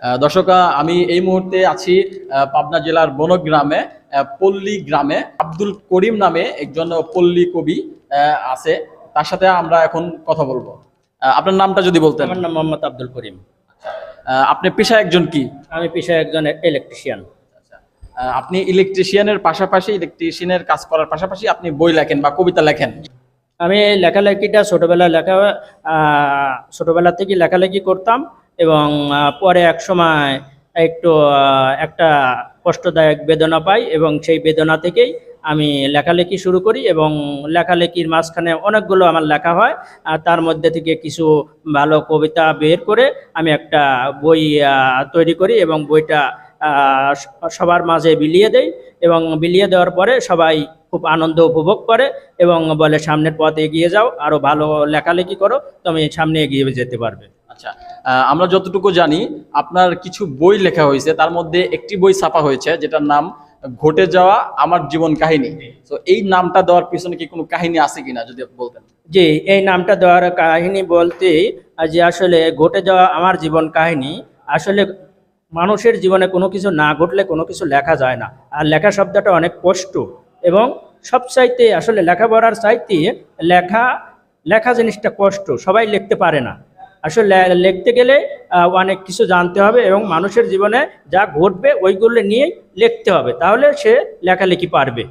দর্শক আমি এই মুহূর্তে আছি পাবনা জেলার বনগ্রামে পল্লী গ্রামে। আব্দুল করিম নামে একজন পল্লী কবি আছে। তার সাথে আমরা এখন কথা বলব। আপনার নামটা যদি বলতেন। আমার নাম মোহাম্মদ আব্দুল করিম। আপনি পেশায় একজন কি? আমি পেশায় একজন ইলেকট্রিশিয়ান আহ, আপনি ইলেকট্রিশিয়ানের পাশাপাশি ইলেকট্রিশিয়ানের কাজ করার পাশাপাশি আপনি বই লেখেন বা কবিতা লেখেন। আমি লেখালেখিটা ছোটবেলায় লেখা আহ, ছোটবেলা থেকে লেখালেখি করতাম। এবং পরে এক সময় একটু একটা কষ্টদায়ক বেদনা পাই এবং সেই বেদনা থেকেই আমি লেখালেখি শুরু করি এবং লেখালেখির মাঝখানে অনেকগুলো আমার লেখা হয়। তার মধ্যে থেকে কিছু ভালো কবিতা বের করে আমি একটা বই তৈরি করি এবং বইটা সবার মাঝে বিলিয়ে দেই এবং বিলিয়ে দেওয়ার পরে সবাই খুব আনন্দ উপভোগ করে এবং বলে, সামনের পথে এগিয়ে যাও আরও ভালো লেখালেখি করো, তুমি সামনে এগিয়ে যেতে পারবে। আচ্ছা আমরা যতটুকু জানি, আপনার কিছু বই লেখা হয়েছে, তার মধ্যে একটি বই ছাপা হয়েছে, যেটার নাম ঘটে যাওয়া আমার জীবন কাহিনী। তো এই নামটা দেওয়ার পিছনে কি কোনো কাহিনী আছে কিনা, যদি বলতেন? জি, এই নামটা দেওয়ার কাহিনী বলতে, যে আসলে ঘটে যাওয়া আমার জীবন কাহিনী, আসলে মানুষের জীবনে কোনো কিছু না ঘটলে কোনো কিছু লেখা যায় না। আর লেখা শব্দটা অনেক কষ্ট এবং সব চাইতে আসলে লেখাপড়ার চাইতে লেখা লেখা জিনিসটা কষ্ট সবাই লিখতে পারে না। আসলে লিখতে গেলে অনেক কিছু জানতে হবে এবং মানুষের জীবনে যা ঘটবে ওইগুলো নিয়ে লিখতে হবে। তাহলে সে লেখালেখি পারবে।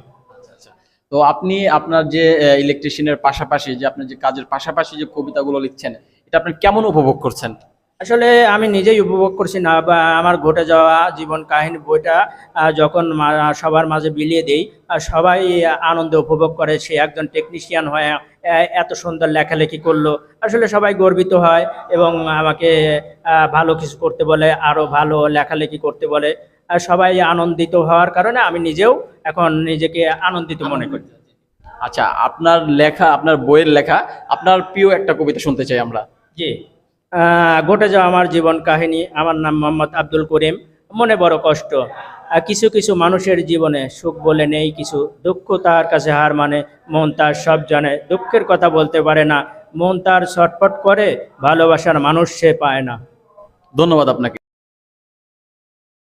আচ্ছা তো আপনি আপনার যে ইলেকট্রিশিয়ানের পাশাপাশি, যে আপনার যে কাজের পাশাপাশি যে কবিতাগুলো লিখছেন, এটা আপনি কেমন উপভোগ করছেন? আসলে আমি নিজেই উপভোগ করছি না বা আমার ঘটে যাওয়া জীবন কাহিনী বইটা যখন সবার মাঝে বিলিয়ে দেই আর সবাই আনন্দ উপভোগ করে সে একজন টেকনিশিয়ান হয়ে এত সুন্দর লেখালেখি করল। আসলে সবাই গর্বিত হয় এবং আমাকে ভালো কিছু করতে বলে আরও ভালো লেখালেখি করতে বলে। আর সবাই আনন্দিত হওয়ার কারণে আমি নিজেও এখন নিজেকে আনন্দিত মনে করি। আচ্ছা আপনার লেখা আপনার বইয়ের লেখা আপনার প্রিয় একটা কবিতা শুনতে চাই আমরা। জি। ঘটে যাওয়া আমার জীবন কাহিনী। আমার নাম মোহাম্মদ আব্দুল করিম। মনে বড় কষ্ট। কিছু কিছু মানুষের জীবনে সুখ বলে নেই, কিছু দুঃখ তার কাছে হার মানে। মন তার সব জানে, দুঃখের কথা বলতে পারে না। মন তার ছটফট করে, ভালোবাসার মানুষ সে পায় না। ধন্যবাদ আপনাকে।